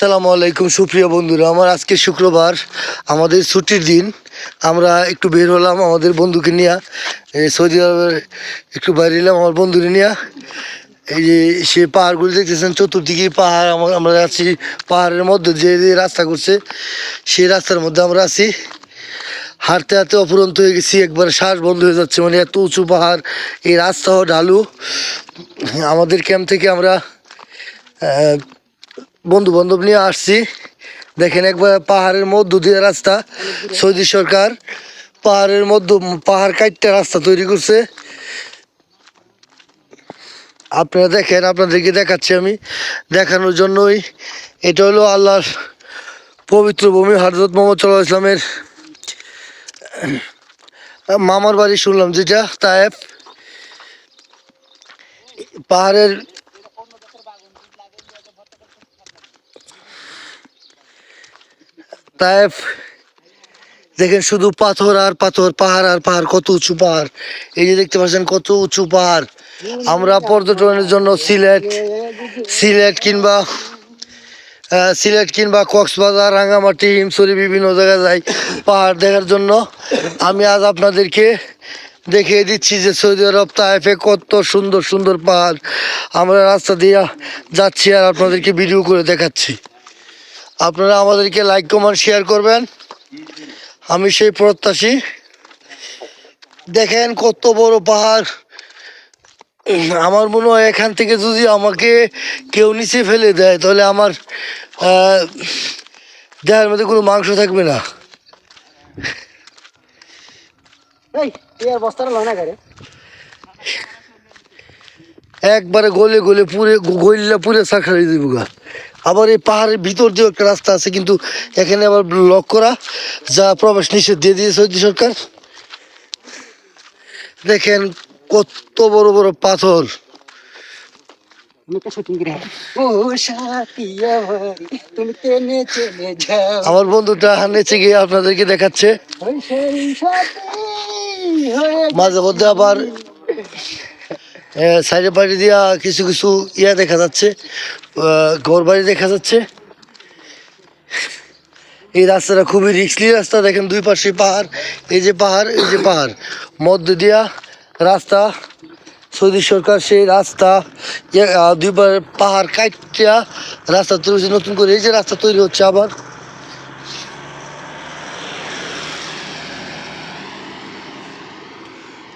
সালামু আলাইকুম, সুপ্রিয় বন্ধুরা। আমার আজকে শুক্রবার, আমাদের ছুটির দিন। আমরা একটু বের হলাম আমাদের বন্ধুকে নিয়ে। সৌদি আরবের একটু বাইরে এলাম আমার বন্ধুকে নিয়ে। এই যে, সে পাহাড়গুলি দেখতেছেন, চতুর্দিকে পাহাড় আমার- আছি পাহাড়ের মধ্যে যে রাস্তা করছে, সেই রাস্তার মধ্যে আমরা আছি। হাঁটতে হাঁটতে অপুরন্ত হয়ে গেছি, একবার শ্বাস বন্ধ হয়ে যাচ্ছে মানে এত উঁচু পাহাড়, এই রাস্তাও ঢালু। আমাদের ক্যাম্প থেকে আমরা বন্ধু বান্ধব নিয়ে আসছি। দেখেন একবার পাহাড়ের মধ্য দিয়ে রাস্তা, সৌদি সরকার পাহাড়ের মধ্য, পাহাড় কাটতে রাস্তা তৈরি করছে। আপনারা দেখেন, আপনাদেরকে দেখাচ্ছি আমি। দেখানোর জন্যই এটা হলো আল্লাহর পবিত্র ভূমি হজরত মোহাম্মদ সাল্লাহ ইসলামের মামার বাড়ি শুনলাম যেটা তায়েব পাহাড়ের তাইফ দেখেন শুধু পাথর আর পাথর, পাহাড় আর পাহাড়, কত উঁচু পাহাড়। এই যে দেখতে পাচ্ছেন কত উঁচু পাহাড়। আমরা পর্যটনের জন্য সিলেট সিলেট কিংবা সিলেট কিংবা কক্সবাজার রাঙামাটি হিমসরি বিভিন্ন জায়গায় যাই পাহাড় দেখার জন্য। আমি আজ আপনাদেরকে দেখিয়ে দিচ্ছি যে সৌদি আরব তাইফে কত সুন্দর সুন্দর পাহাড়। আমরা রাস্তা দিয়ে যাচ্ছি আর আপনাদেরকে ভিডিও করে দেখাচ্ছি। আপনারা আমাদেরকে লাইক কমেন্ট শেয়ার করবেন। আমি সেই প্রত্যাশী। দেখেন কত বড় পাহাড়। আমার মনে হয় এখান থেকে যদি আমাকে কেউ নিচে ফেলে দেয় তাহলে আমার দেহের মধ্যে কোনো মাংস থাকবে না। একবারে গলে গলে পুরে গইলা পুরে সাখারি দিব গা। আবার এই পাহাড়ের ভিতর দিয়েও একটা রাস্তা আছে, কিন্তু এখানে আবার লক করা, যা প্রবেশ নিষেধ দিয়ে দিয়েছে সৌদি সরকার। দেখেন কত বড় বড় পাথর। আমার বন্ধুটা নেচে গিয়ে আপনাদেরকে দেখাচ্ছে। মাঝে মধ্যে আবার সাইডে বাড়ি দিয়া কিছু কিছু ইয়া দেখা যাচ্ছে। আহ, ঘর বাড়ি দেখা যাচ্ছে। এই রাস্তাটা খুবই রিক্সলি রাস্তা দেখেন দুই পাশে পাহাড় এই যে পাহাড় এই যে পাহাড়। মধ্য দিয়া রাস্তা সৌদি সরকার সেই রাস্তা আহ, দুই পাশে পাহাড় কাটিয়া রাস্তা তৈরি নতুন করে এই যে রাস্তা তৈরি হচ্ছে আবার।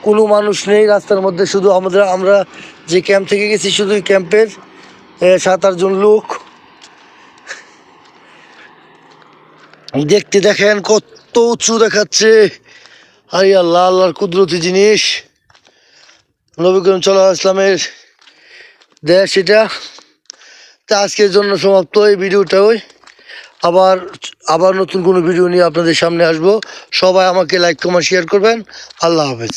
কোনো মানুষ নেই রাস্তার মধ্যে শুধু আমাদের আমরা যে ক্যাম্প থেকে গেছি শুধু ক্যাম্পের সাত আটজন লোক। দেখতে দেখেন কত উঁচু দেখাচ্ছে। আরে আল্লাহ, আল্লাহর কুদরতি জিনিস। নবী করিম ইসলামের দেশ এটা। তা আজকের জন্য সমাপ্ত এই ভিডিওটা ওই। আবার আবার নতুন কোনো ভিডিও নিয়ে আপনাদের সামনে আসব। সবাই আমাকে লাইক কমেন্ট শেয়ার করবেন। আল্লাহ হাফেজ।